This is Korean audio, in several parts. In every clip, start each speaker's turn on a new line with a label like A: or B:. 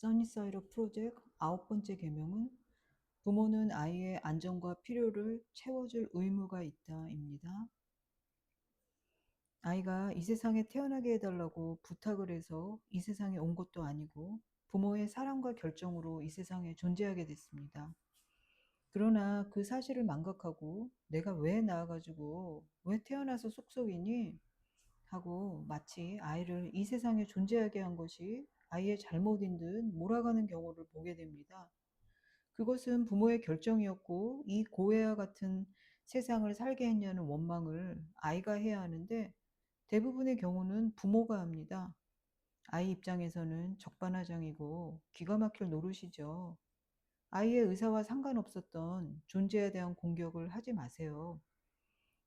A: 써니사이드 프로젝트 아홉 번째 계명은 부모는 아이의 안전과 필요를 채워줄 의무가 있다입니다. 아이가 이 세상에 태어나게 해달라고 부탁을 해서 이 세상에 온 것도 아니고 부모의 사랑과 결정으로 이 세상에 존재하게 됐습니다. 그러나 그 사실을 망각하고 내가 왜 나와가지고 왜 태어나서 쏙쏙이니? 하고 마치 아이를 이 세상에 존재하게 한 것이 아이의 잘못인 듯 몰아가는 경우를 보게 됩니다. 그것은 부모의 결정이었고 이 고해와 같은 세상을 살게 했냐는 원망을 아이가 해야 하는데 대부분의 경우는 부모가 합니다. 아이 입장에서는 적반하장이고 기가 막힐 노릇이죠. 아이의 의사와 상관없었던 존재에 대한 공격을 하지 마세요.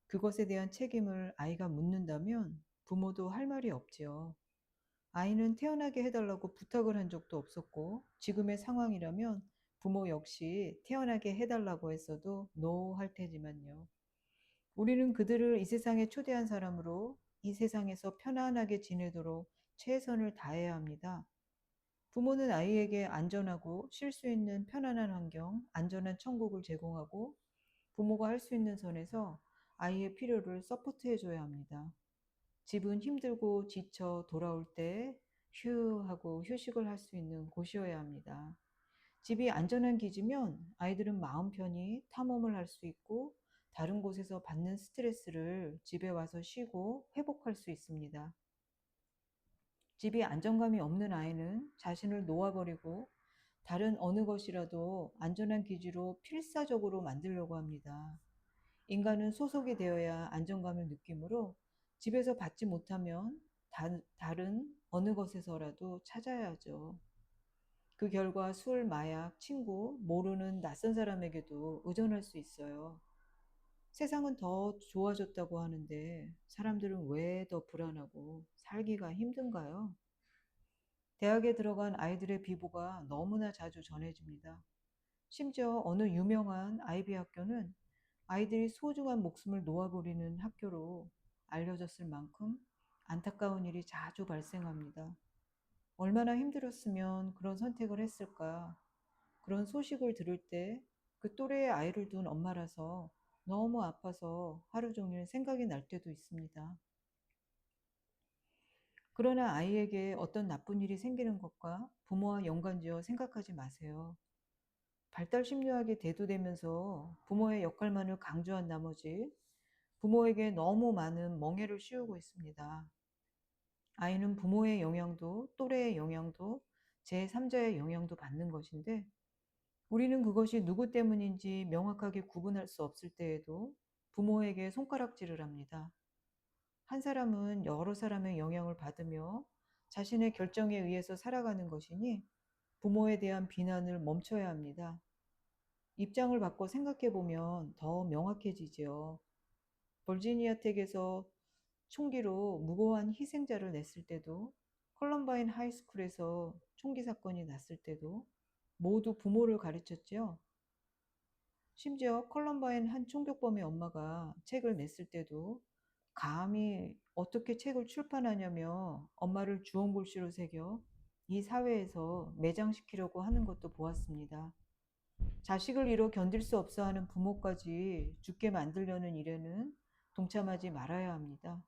A: 그것에 대한 책임을 아이가 묻는다면 부모도 할 말이 없지요. 아이는 태어나게 해달라고 부탁을 한 적도 없었고 지금의 상황이라면 부모 역시 태어나게 해달라고 했어도 노 할 테지만요. 우리는 그들을 이 세상에 초대한 사람으로 이 세상에서 편안하게 지내도록 최선을 다해야 합니다. 부모는 아이에게 안전하고 쉴 수 있는 편안한 환경, 안전한 천국을 제공하고 부모가 할 수 있는 선에서 아이의 필요를 서포트해 줘야 합니다. 집은 힘들고 지쳐 돌아올 때 휴 하고 휴식을 할 수 있는 곳이어야 합니다. 집이 안전한 기지면 아이들은 마음 편히 탐험을 할 수 있고 다른 곳에서 받는 스트레스를 집에 와서 쉬고 회복할 수 있습니다. 집이 안정감이 없는 아이는 자신을 놓아버리고 다른 어느 것이라도 안전한 기지로 필사적으로 만들려고 합니다. 인간은 소속이 되어야 안정감을 느끼므로 집에서 받지 못하면 다, 다른 어느 것에서라도 찾아야죠. 그 결과 술, 마약, 친구, 모르는 낯선 사람에게도 의존할 수 있어요. 세상은 더 좋아졌다고 하는데 사람들은 왜 더 불안하고 살기가 힘든가요? 대학에 들어간 아이들의 비보가 너무나 자주 전해집니다. 심지어 어느 유명한 아이비 학교는 아이들이 소중한 목숨을 놓아버리는 학교로 알려졌을 만큼 안타까운 일이 자주 발생합니다. 얼마나 힘들었으면 그런 선택을 했을까? 그런 소식을 들을 때 그 또래의 아이를 둔 엄마라서 너무 아파서 하루 종일 생각이 날 때도 있습니다. 그러나 아이에게 어떤 나쁜 일이 생기는 것과 부모와 연관지어 생각하지 마세요. 발달 심리학이 대두되면서 부모의 역할만을 강조한 나머지 부모에게 너무 많은 멍해를 씌우고 있습니다. 아이는 부모의 영향도 또래의 영향도 제3자의 영향도 받는 것인데 우리는 그것이 누구 때문인지 명확하게 구분할 수 없을 때에도 부모에게 손가락질을 합니다. 한 사람은 여러 사람의 영향을 받으며 자신의 결정에 의해서 살아가는 것이니 부모에 대한 비난을 멈춰야 합니다. 입장을 바꿔 생각해 보면 더 명확해지지요. 버지니아 텍에서 총기로 무고한 희생자를 냈을 때도 컬럼바인 하이스쿨에서 총기 사건이 났을 때도 모두 부모를 가르쳤죠. 심지어 컬럼바인 한 총격범의 엄마가 책을 냈을 때도 감히 어떻게 책을 출판하냐며 엄마를 주홍글씨로 새겨 이 사회에서 매장시키려고 하는 것도 보았습니다. 자식을 잃어 견딜 수 없어 하는 부모까지 죽게 만들려는 일에는 동참하지 말아야 합니다.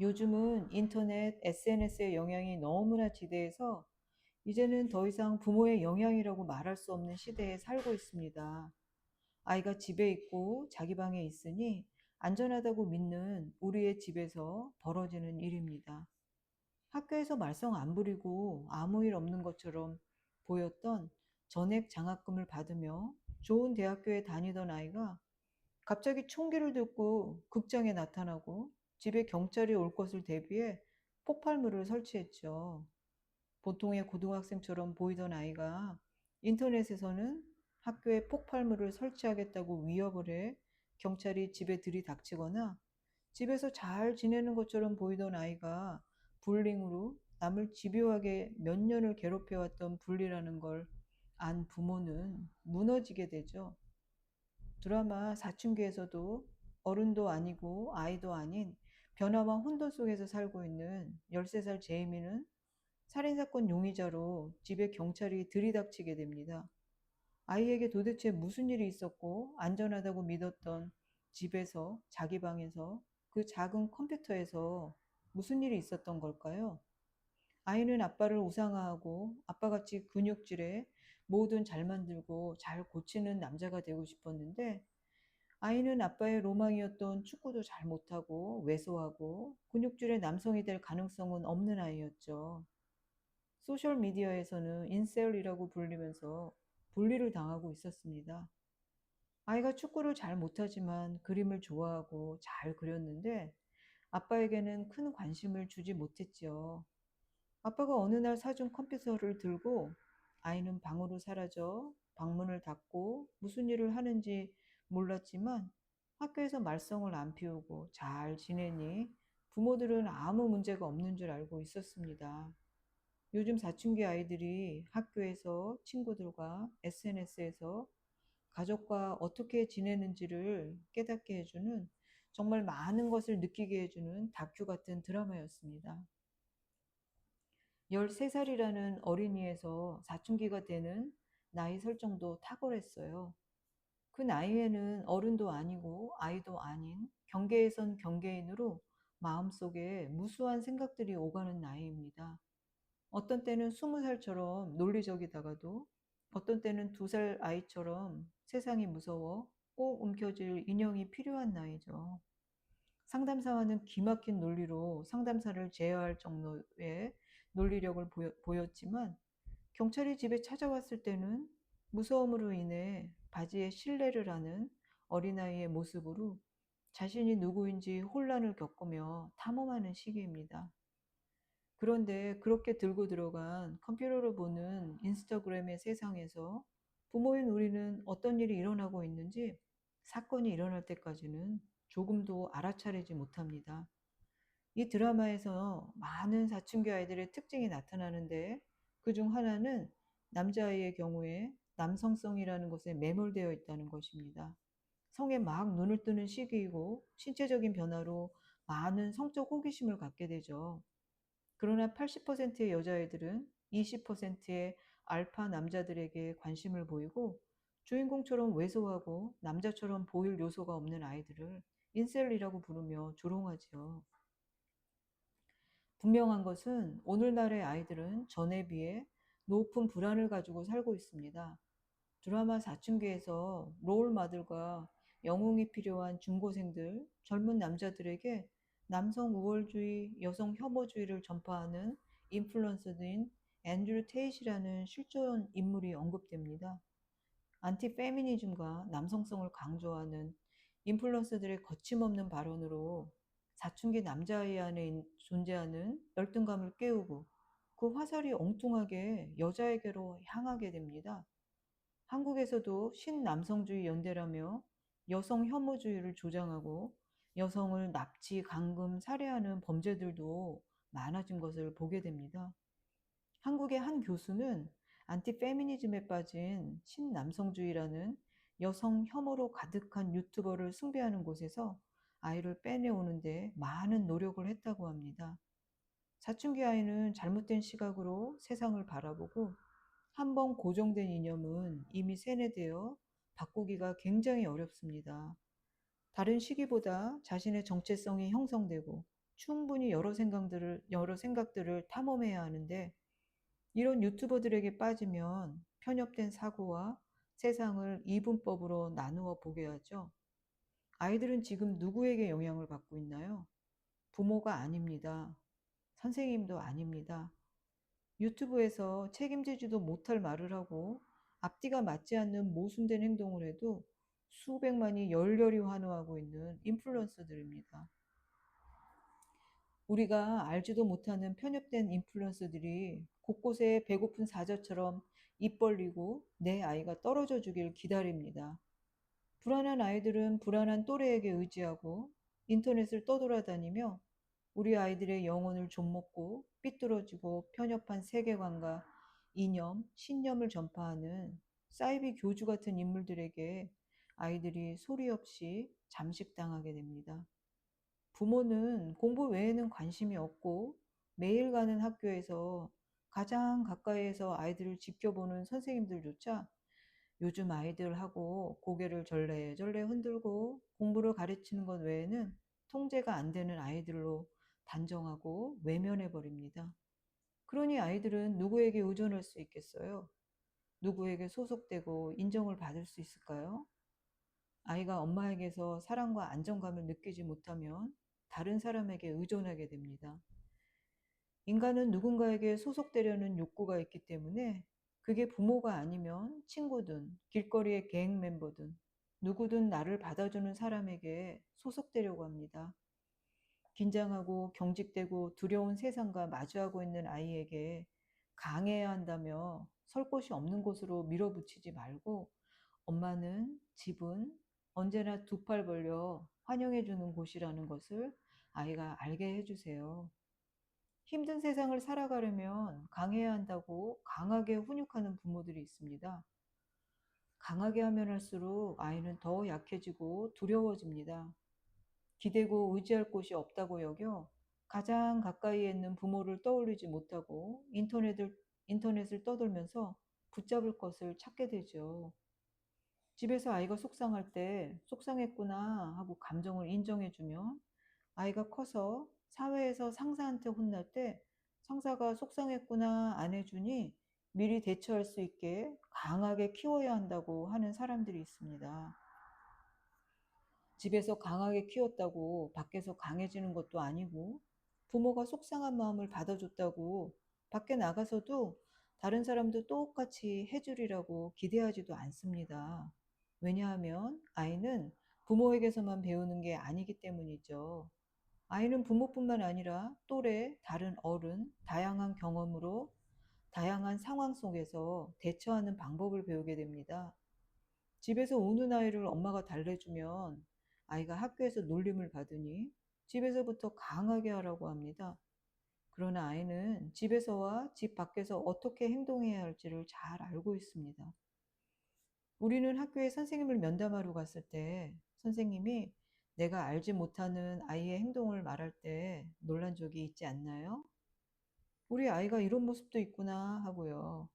A: 요즘은 인터넷, SNS의 영향이 너무나 지대해서 이제는 더 이상 부모의 영향이라고 말할 수 없는 시대에 살고 있습니다. 아이가 집에 있고 자기 방에 있으니 안전하다고 믿는 우리의 집에서 벌어지는 일입니다. 학교에서 말썽 안 부리고 아무 일 없는 것처럼 보였던 전액 장학금을 받으며 좋은 대학교에 다니던 아이가 갑자기 총기를 들고 극장에 나타나고 집에 경찰이 올 것을 대비해 폭발물을 설치했죠. 보통의 고등학생처럼 보이던 아이가 인터넷에서는 학교에 폭발물을 설치하겠다고 위협을 해 경찰이 집에 들이닥치거나 집에서 잘 지내는 것처럼 보이던 아이가 불링으로 남을 집요하게 몇 년을 괴롭혀왔던 분리라는 걸 안 부모는 무너지게 되죠. 드라마 사춘기에서도 어른도 아니고 아이도 아닌 변화와 혼돈 속에서 살고 있는 13살 제이미는 살인사건 용의자로 집에 경찰이 들이닥치게 됩니다. 아이에게 도대체 무슨 일이 있었고 안전하다고 믿었던 집에서, 자기 방에서, 그 작은 컴퓨터에서 무슨 일이 있었던 걸까요? 아이는 아빠를 우상화하고 아빠같이 근육질에 뭐든 잘 만들고 잘 고치는 남자가 되고 싶었는데 아이는 아빠의 로망이었던 축구도 잘 못하고 왜소하고 근육질의 남성이 될 가능성은 없는 아이였죠. 소셜미디어에서는 인셀이라고 불리면서 분리를 당하고 있었습니다. 아이가 축구를 잘 못하지만 그림을 좋아하고 잘 그렸는데 아빠에게는 큰 관심을 주지 못했지요. 아빠가 어느 날 사준 컴퓨터를 들고 아이는 방으로 사라져 방문을 닫고 무슨 일을 하는지 몰랐지만 학교에서 말썽을 안 피우고 잘 지내니 부모들은 아무 문제가 없는 줄 알고 있었습니다. 요즘 사춘기 아이들이 학교에서 친구들과 SNS에서 가족과 어떻게 지내는지를 깨닫게 해주는 정말 많은 것을 느끼게 해주는 다큐 같은 드라마였습니다. 13살이라는 어린이에서 사춘기가 되는 나이 설정도 탁월했어요. 그 나이에는 어른도 아니고 아이도 아닌 경계에선 경계인으로 마음속에 무수한 생각들이 오가는 나이입니다. 어떤 때는 20살처럼 논리적이다가도 어떤 때는 두살 아이처럼 세상이 무서워 꼭 움켜질 인형이 필요한 나이죠. 상담사와는 기막힌 논리로 상담사를 제어할 정도의 논리력을 보였, 지만 경찰이 집에 찾아왔을 때는 무서움으로 인해 바지에 실례를 하는 어린아이의 모습으로 자신이 누구인지 혼란을 겪으며 탐험하는 시기입니다. 그런데 그렇게 들고 들어간 컴퓨터로 보는 인스타그램의 세상에서 부모인 우리는 어떤 일이 일어나고 있는지 사건이 일어날 때까지는 조금도 알아차리지 못합니다. 이 드라마에서 많은 사춘기 아이들의 특징이 나타나는데 그 중 하나는 남자아이의 경우에 남성성이라는 것에 매몰되어 있다는 것입니다. 성에 막 눈을 뜨는 시기이고 신체적인 변화로 많은 성적 호기심을 갖게 되죠. 그러나 80%의 여자애들은 20%의 알파 남자들에게 관심을 보이고 주인공처럼 왜소하고 남자처럼 보일 요소가 없는 아이들을 인셀이라고 부르며 조롱하지요. 분명한 것은 오늘날의 아이들은 전에 비해 높은 불안을 가지고 살고 있습니다. 드라마 사춘기에서 롤마들과 영웅이 필요한 중고생들, 젊은 남자들에게 남성 우월주의, 여성 혐오주의를 전파하는 인플루언서인 앤드류 테이시라는 실존 인물이 언급됩니다. 안티 페미니즘과 남성성을 강조하는 인플루언서들의 거침없는 발언으로 사춘기 남자아이 안에 존재하는 열등감을 깨우고 그 화살이 엉뚱하게 여자에게로 향하게 됩니다. 한국에서도 신남성주의 연대라며 여성 혐오주의를 조장하고 여성을 납치, 강금, 살해하는 범죄들도 많아진 것을 보게 됩니다. 한국의 한 교수는 안티 페미니즘에 빠진 신남성주의라는 여성 혐오로 가득한 유튜버를 숭배하는 곳에서 아이를 빼내오는데 많은 노력을 했다고 합니다. 사춘기 아이는 잘못된 시각으로 세상을 바라보고 한 번 고정된 이념은 이미 세뇌되어 바꾸기가 굉장히 어렵습니다. 다른 시기보다 자신의 정체성이 형성되고 충분히 여러 생각들을, 여러 생각들을 탐험해야 하는데 이런 유튜버들에게 빠지면 편협된 사고와 세상을 이분법으로 나누어 보게 하죠. 아이들은 지금 누구에게 영향을 받고 있나요? 부모가 아닙니다. 선생님도 아닙니다. 유튜브에서 책임지지도 못할 말을 하고 앞뒤가 맞지 않는 모순된 행동을 해도 수백만이 열렬히 환호하고 있는 인플루언서들입니다. 우리가 알지도 못하는 편협된 인플루언서들이 곳곳에 배고픈 사자처럼 입 벌리고 내 아이가 떨어져 주길 기다립니다. 불안한 아이들은 불안한 또래에게 의지하고 인터넷을 떠돌아다니며 우리 아이들의 영혼을 좀먹고 삐뚤어지고 편협한 세계관과 이념, 신념을 전파하는 사이비 교주 같은 인물들에게 아이들이 소리 없이 잠식당하게 됩니다. 부모는 공부 외에는 관심이 없고 매일 가는 학교에서 가장 가까이에서 아이들을 지켜보는 선생님들조차 요즘 아이들하고 고개를 절레절레 흔들고 공부를 가르치는 것 외에는 통제가 안 되는 아이들로 단정하고 외면해 버립니다. 그러니 아이들은 누구에게 의존할 수 있겠어요? 누구에게 소속되고 인정을 받을 수 있을까요? 아이가 엄마에게서 사랑과 안정감을 느끼지 못하면 다른 사람에게 의존하게 됩니다. 인간은 누군가에게 소속되려는 욕구가 있기 때문에 그게 부모가 아니면 친구든 길거리의 갱 멤버든 누구든 나를 받아주는 사람에게 소속되려고 합니다. 긴장하고 경직되고 두려운 세상과 마주하고 있는 아이에게 강해야 한다며 설 곳이 없는 곳으로 밀어붙이지 말고 엄마는 집은 언제나 두 팔 벌려 환영해주는 곳이라는 것을 아이가 알게 해주세요. 힘든 세상을 살아가려면 강해야 한다고 강하게 훈육하는 부모들이 있습니다. 강하게 하면 할수록 아이는 더 약해지고 두려워집니다. 기대고 의지할 곳이 없다고 여겨 가장 가까이에 있는 부모를 떠올리지 못하고 인터넷을, 인터넷을 떠돌면서 붙잡을 것을 찾게 되죠. 집에서 아이가 속상할 때 속상했구나 하고 감정을 인정해주면 아이가 커서 사회에서 상사한테 혼날 때 상사가 속상했구나 안 해주니 미리 대처할 수 있게 강하게 키워야 한다고 하는 사람들이 있습니다. 집에서 강하게 키웠다고 밖에서 강해지는 것도 아니고 부모가 속상한 마음을 받아줬다고 밖에 나가서도 다른 사람도 똑같이 해주리라고 기대하지도 않습니다. 왜냐하면 아이는 부모에게서만 배우는 게 아니기 때문이죠. 아이는 부모뿐만 아니라 또래, 다른 어른, 다양한 경험으로 다양한 상황 속에서 대처하는 방법을 배우게 됩니다. 집에서 우는 아이를 엄마가 달래주면 아이가 학교에서 놀림을 받으니 집에서부터 강하게 하라고 합니다. 그러나 아이는 집에서와 집 밖에서 어떻게 행동해야 할지를 잘 알고 있습니다. 우리는 학교에 선생님을 면담하러 갔을 때 선생님이 내가 알지 못하는 아이의 행동을 말할 때 놀란 적이 있지 않나요? 우리 아이가 이런 모습도 있구나 하고요.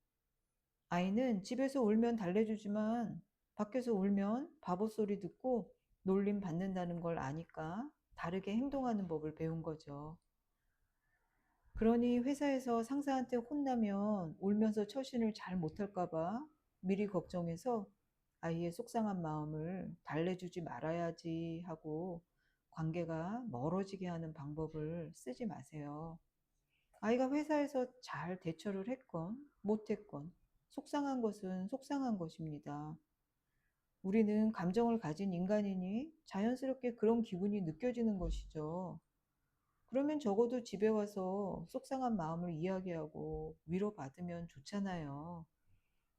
A: 아이는 집에서 울면 달래주지만 밖에서 울면 바보 소리 듣고 놀림 받는다는 걸 아니까 다르게 행동하는 법을 배운 거죠. 그러니 회사에서 상사한테 혼나면 울면서 처신을 잘 못할까봐 미리 걱정해서 아이의 속상한 마음을 달래주지 말아야지 하고 관계가 멀어지게 하는 방법을 쓰지 마세요. 아이가 회사에서 잘 대처를 했건 못했건 속상한 것은 속상한 것입니다. 우리는 감정을 가진 인간이니 자연스럽게 그런 기분이 느껴지는 것이죠. 그러면 적어도 집에 와서 속상한 마음을 이야기하고 위로받으면 좋잖아요.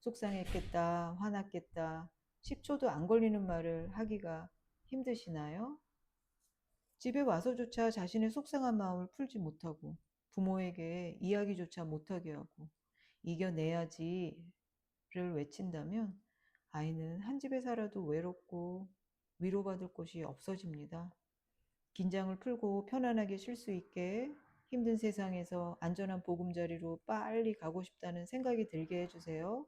A: 속상했겠다, 화났겠다, 10초도 안 걸리는 말을 하기가 힘드시나요? 집에 와서조차 자신의 속상한 마음을 풀지 못하고 부모에게 이야기조차 못하게 하고 이겨내야지를 외친다면 아이는 한 집에 살아도 외롭고 위로받을 곳이 없어집니다. 긴장을 풀고 편안하게 쉴 수 있게 힘든 세상에서 안전한 보금자리로 빨리 가고 싶다는 생각이 들게 해주세요.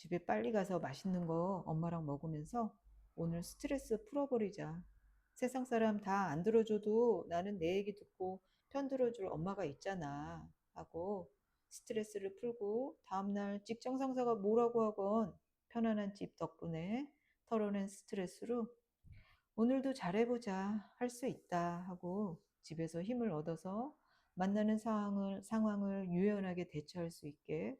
A: 집에 빨리 가서 맛있는 거 엄마랑 먹으면서 오늘 스트레스 풀어버리자. 세상 사람 다 안 들어줘도 나는 내 얘기 듣고 편 들어줄 엄마가 있잖아. 하고 스트레스를 풀고 다음날 직장 상사가 뭐라고 하건 편안한 집 덕분에 털어낸 스트레스로 오늘도 잘해보자, 할 수 있다 하고 집에서 힘을 얻어서 만나는 상황을, 상황을 유연하게 대처할 수 있게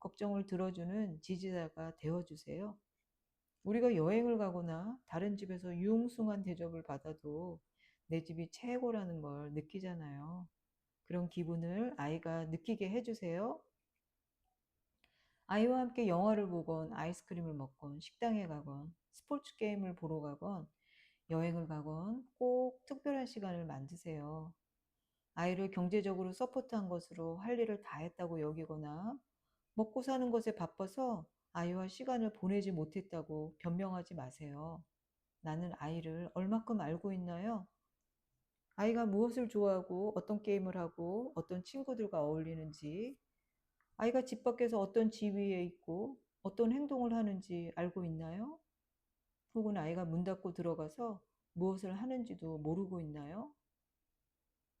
A: 걱정을 들어주는 지지자가 되어주세요. 우리가 여행을 가거나 다른 집에서 융숭한 대접을 받아도 내 집이 최고라는 걸 느끼잖아요. 그런 기분을 아이가 느끼게 해주세요. 아이와 함께 영화를 보건 아이스크림을 먹건 식당에 가건 스포츠 게임을 보러 가건 여행을 가건 꼭 특별한 시간을 만드세요. 아이를 경제적으로 서포트한 것으로 할 일을 다 했다고 여기거나 먹고 사는 것에 바빠서 아이와 시간을 보내지 못했다고 변명하지 마세요. 나는 아이를 얼마큼 알고 있나요? 아이가 무엇을 좋아하고 어떤 게임을 하고 어떤 친구들과 어울리는지 아이가 집 밖에서 어떤 지위에 있고 어떤 행동을 하는지 알고 있나요? 혹은 아이가 문 닫고 들어가서 무엇을 하는지도 모르고 있나요?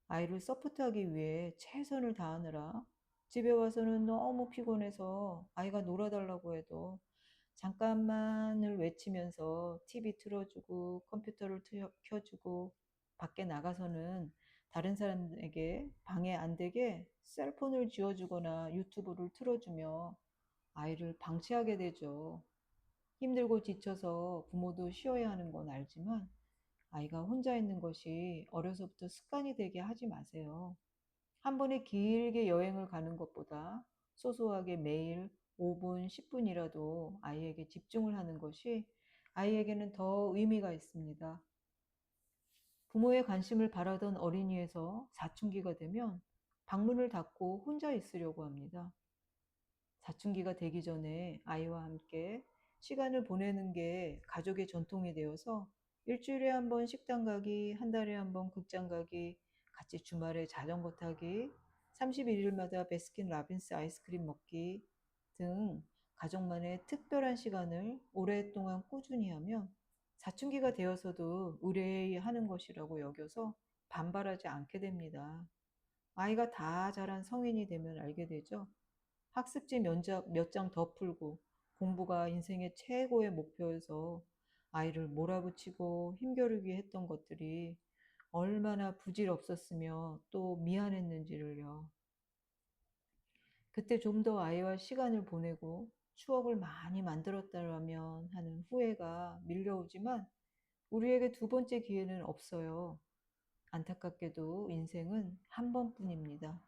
A: 아이를 서포트하기 위해 최선을 다하느라 집에 와서는 너무 피곤해서 아이가 놀아달라고 해도 잠깐만을 외치면서 TV 틀어주고 컴퓨터를 켜주고 밖에 나가서는 다른 사람에게 방해 안 되게 셀폰을 쥐어주거나 유튜브를 틀어주며 아이를 방치하게 되죠. 힘들고 지쳐서 부모도 쉬어야 하는 건 알지만 아이가 혼자 있는 것이 어려서부터 습관이 되게 하지 마세요. 한 번에 길게 여행을 가는 것보다 소소하게 매일 5분, 10분이라도 아이에게 집중을 하는 것이 아이에게는 더 의미가 있습니다. 부모의 관심을 바라던 어린이에서 사춘기가 되면 방문을 닫고 혼자 있으려고 합니다. 사춘기가 되기 전에 아이와 함께 시간을 보내는 게 가족의 전통이 되어서 일주일에 한 번 식당 가기, 한 달에 한 번 극장 가기, 같이 주말에 자전거 타기, 31일마다 베스킨 라빈스 아이스크림 먹기 등 가족만의 특별한 시간을 오랫동안 꾸준히 하면 사춘기가 되어서도 의뢰하는 것이라고 여겨서 반발하지 않게 됩니다. 아이가 다 자란 성인이 되면 알게 되죠. 학습지 몇 장 더 풀고 공부가 인생의 최고의 목표여서 아이를 몰아붙이고 힘겨루기 했던 것들이 얼마나 부질없었으며 또 미안했는지를요. 그때 좀 더 아이와 시간을 보내고 추억을 많이 만들었다면 하는 후회가 밀려오지만 우리에게 두 번째 기회는 없어요. 안타깝게도 인생은 한 번뿐입니다.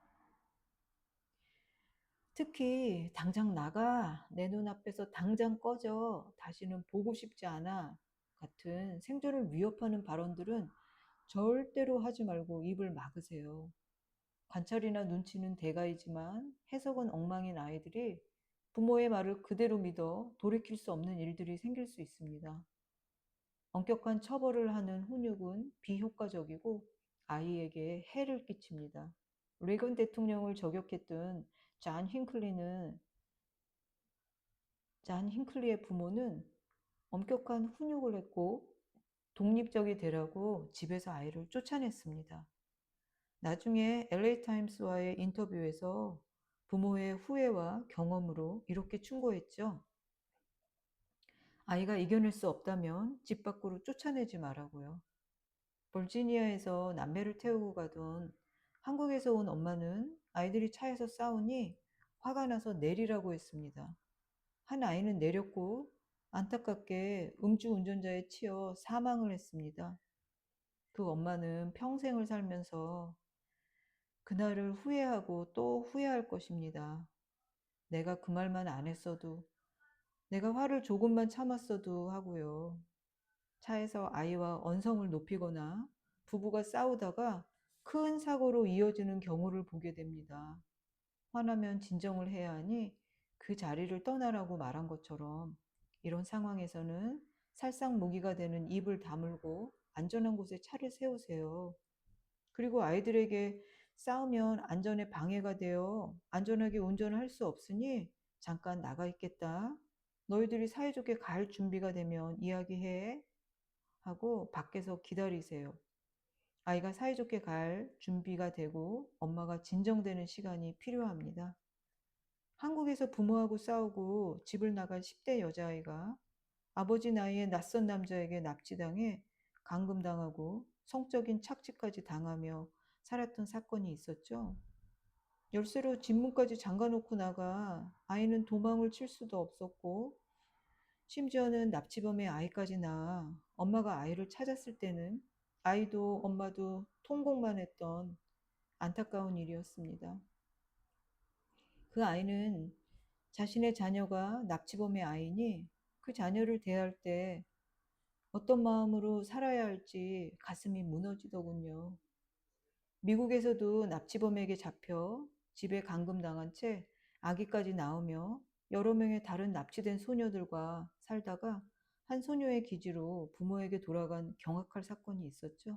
A: 특히 당장 나가, 내 눈앞에서 당장 꺼져, 다시는 보고 싶지 않아 같은 생존을 위협하는 발언들은 절대로 하지 말고 입을 막으세요. 관찰이나 눈치는 대가이지만 해석은 엉망인 아이들이 부모의 말을 그대로 믿어 돌이킬 수 없는 일들이 생길 수 있습니다. 엄격한 처벌을 하는 훈육은 비효과적이고 아이에게 해를 끼칩니다. 레건 대통령을 저격했던 잔 힝클리는 잔 힝클리의 부모는 엄격한 훈육을 했고 독립적이 되라고 집에서 아이를 쫓아냈습니다. 나중에 LA 타임스와의 인터뷰에서 부모의 후회와 경험으로 이렇게 충고했죠. 아이가 이겨낼 수 없다면 집 밖으로 쫓아내지 말라고요. 버지니아에서 남매를 태우고 가던 한국에서 온 엄마는 아이들이 차에서 싸우니 화가 나서 내리라고 했습니다. 한 아이는 내렸고 안타깝게 음주 운전자에 치여 사망을 했습니다. 그 엄마는 평생을 살면서 그날을 후회하고 또 후회할 것입니다. 내가 그 말만 안 했어도, 내가 화를 조금만 참았어도 하고요. 차에서 아이와 언성을 높이거나 부부가 싸우다가 큰 사고로 이어지는 경우를 보게 됩니다. 화나면 진정을 해야 하니 그 자리를 떠나라고 말한 것처럼 이런 상황에서는 살상무기가 되는 입을 다물고 안전한 곳에 차를 세우세요. 그리고 아이들에게 싸우면 안전에 방해가 되어 안전하게 운전을 할 수 없으니 잠깐 나가 있겠다. 너희들이 사이좋게 갈 준비가 되면 이야기해. 하고 밖에서 기다리세요. 아이가 사이좋게 갈 준비가 되고 엄마가 진정되는 시간이 필요합니다. 한국에서 부모하고 싸우고 집을 나간 10대 여자아이가 아버지 나이에 낯선 남자에게 납치당해 감금당하고 성적인 착취까지 당하며 살았던 사건이 있었죠. 열쇠로 집문까지 잠가놓고 나가 아이는 도망을 칠 수도 없었고 심지어는 납치범의 아이까지 낳아 엄마가 아이를 찾았을 때는 아이도 엄마도 통곡만 했던 안타까운 일이었습니다. 그 아이는 자신의 자녀가 납치범의 아이니 그 자녀를 대할 때 어떤 마음으로 살아야 할지 가슴이 무너지더군요. 미국에서도 납치범에게 잡혀 집에 감금당한 채 아기까지 낳으며 여러 명의 다른 납치된 소녀들과 살다가 한 소녀의 기지로 부모에게 돌아간 경악할 사건이 있었죠.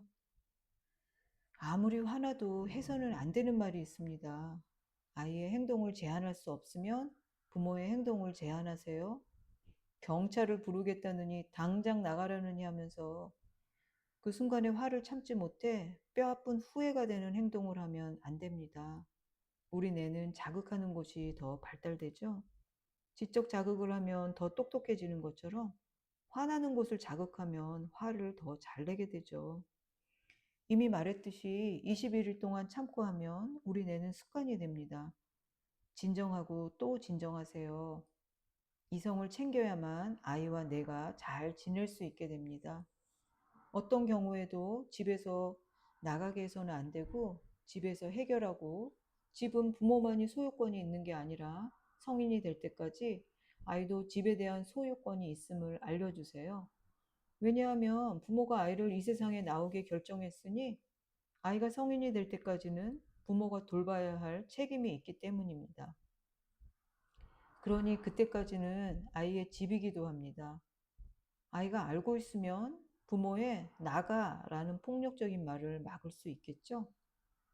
A: 아무리 화나도 해서는 안 되는 말이 있습니다. 아이의 행동을 제한할 수 없으면 부모의 행동을 제한하세요. 경찰을 부르겠다느니 당장 나가라느니 하면서 그 순간에 화를 참지 못해 뼈아픈 후회가 되는 행동을 하면 안 됩니다. 우리 뇌는 자극하는 곳이 더 발달되죠. 지적 자극을 하면 더 똑똑해지는 것처럼 화나는 곳을 자극하면 화를 더 잘 내게 되죠. 이미 말했듯이 21일 동안 참고 하면 우리 뇌는 습관이 됩니다. 진정하고 또 진정하세요. 이성을 챙겨야만 아이와 내가 잘 지낼 수 있게 됩니다. 어떤 경우에도 집에서 나가게 해서는 안 되고 집에서 해결하고 집은 부모만이 소유권이 있는 게 아니라 성인이 될 때까지 아이도 집에 대한 소유권이 있음을 알려주세요. 왜냐하면 부모가 아이를 이 세상에 나오게 결정했으니 아이가 성인이 될 때까지는 부모가 돌봐야 할 책임이 있기 때문입니다. 그러니 그때까지는 아이의 집이기도 합니다. 아이가 알고 있으면 부모의 나가 라는 폭력적인 말을 막을 수 있겠죠.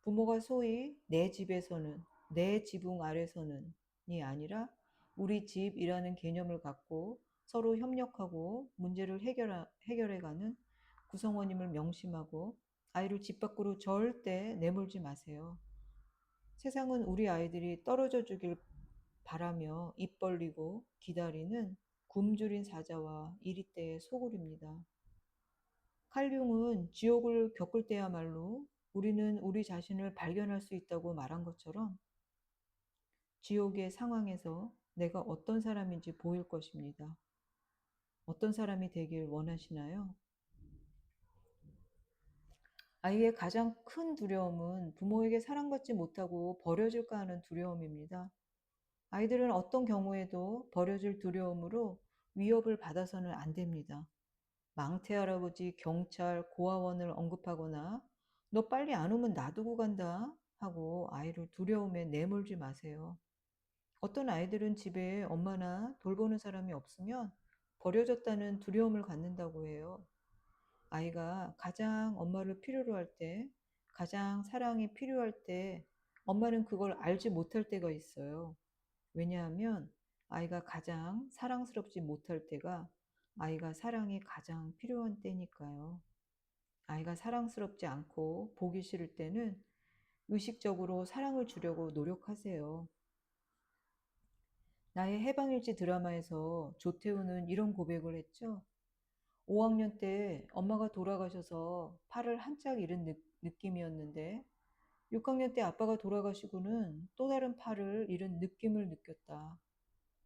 A: 부모가 소위 내 집에서는, 내 지붕 아래서는이 아니라 우리 집이라는 개념을 갖고 서로 협력하고 문제를 해결하, 해결해가는 구성원임을 명심하고 아이를 집 밖으로 절대 내몰지 마세요. 세상은 우리 아이들이 떨어져 주길 바라며 입 벌리고 기다리는 굶주린 사자와 이리떼의 소굴입니다. 칼융은 지옥을 겪을 때야말로 우리는 우리 자신을 발견할 수 있다고 말한 것처럼 지옥의 상황에서 내가 어떤 사람인지 보일 것입니다. 어떤 사람이 되길 원하시나요? 아이의 가장 큰 두려움은 부모에게 사랑받지 못하고 버려질까 하는 두려움입니다. 아이들은 어떤 경우에도 버려질 두려움으로 위협을 받아서는 안 됩니다. 망태 할아버지, 경찰, 고아원을 언급하거나 너 빨리 안 오면 놔두고 간다 하고 아이를 두려움에 내몰지 마세요. 어떤 아이들은 집에 엄마나 돌보는 사람이 없으면 버려졌다는 두려움을 갖는다고 해요. 아이가 가장 엄마를 필요로 할 때, 가장 사랑이 필요할 때, 엄마는 그걸 알지 못할 때가 있어요. 왜냐하면 아이가 가장 사랑스럽지 못할 때가 아이가 사랑이 가장 필요한 때니까요. 아이가 사랑스럽지 않고 보기 싫을 때는 의식적으로 사랑을 주려고 노력하세요. 나의 해방일지 드라마에서 조태우는 이런 고백을 했죠. 5학년 때 엄마가 돌아가셔서 팔을 한짝 잃은 느, 느낌이었는데 6학년 때 아빠가 돌아가시고는 또 다른 팔을 잃은 느낌을 느꼈다.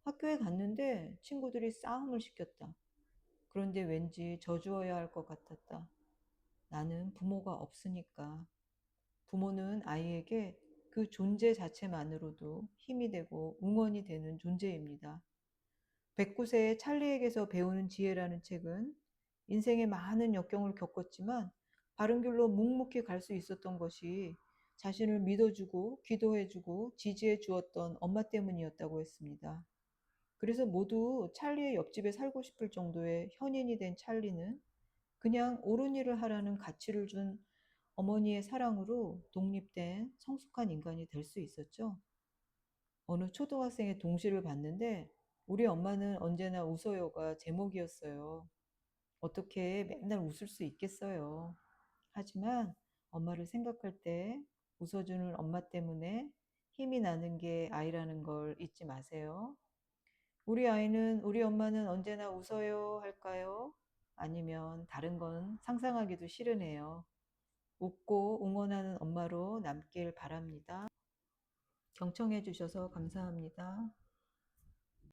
A: 학교에 갔는데 친구들이 싸움을 시켰다. 그런데 왠지 져주어야 할 것 같았다. 나는 부모가 없으니까. 부모는 아이에게 그 존재 자체만으로도 힘이 되고 응원이 되는 존재입니다. 109세의 찰리에게서 배우는 지혜라는 책은 인생의 많은 역경을 겪었지만 바른 길로 묵묵히 갈 수 있었던 것이 자신을 믿어주고 기도해주고 지지해 주었던 엄마 때문이었다고 했습니다. 그래서 모두 찰리의 옆집에 살고 싶을 정도의 현인이 된 찰리는 그냥 옳은 일을 하라는 가치를 준 어머니의 사랑으로 독립된 성숙한 인간이 될 수 있었죠. 어느 초등학생의 동시를 봤는데 우리 엄마는 언제나 웃어요가 제목이었어요. 어떻게 맨날 웃을 수 있겠어요. 하지만 엄마를 생각할 때 웃어주는 엄마 때문에 힘이 나는 게 아이라는 걸 잊지 마세요. 우리 아이는 우리 엄마는 언제나 웃어요 할까요? 아니면 다른 건 상상하기도 싫으네요. 웃고 응원하는 엄마로 남길 바랍니다. 경청해 주셔서 감사합니다.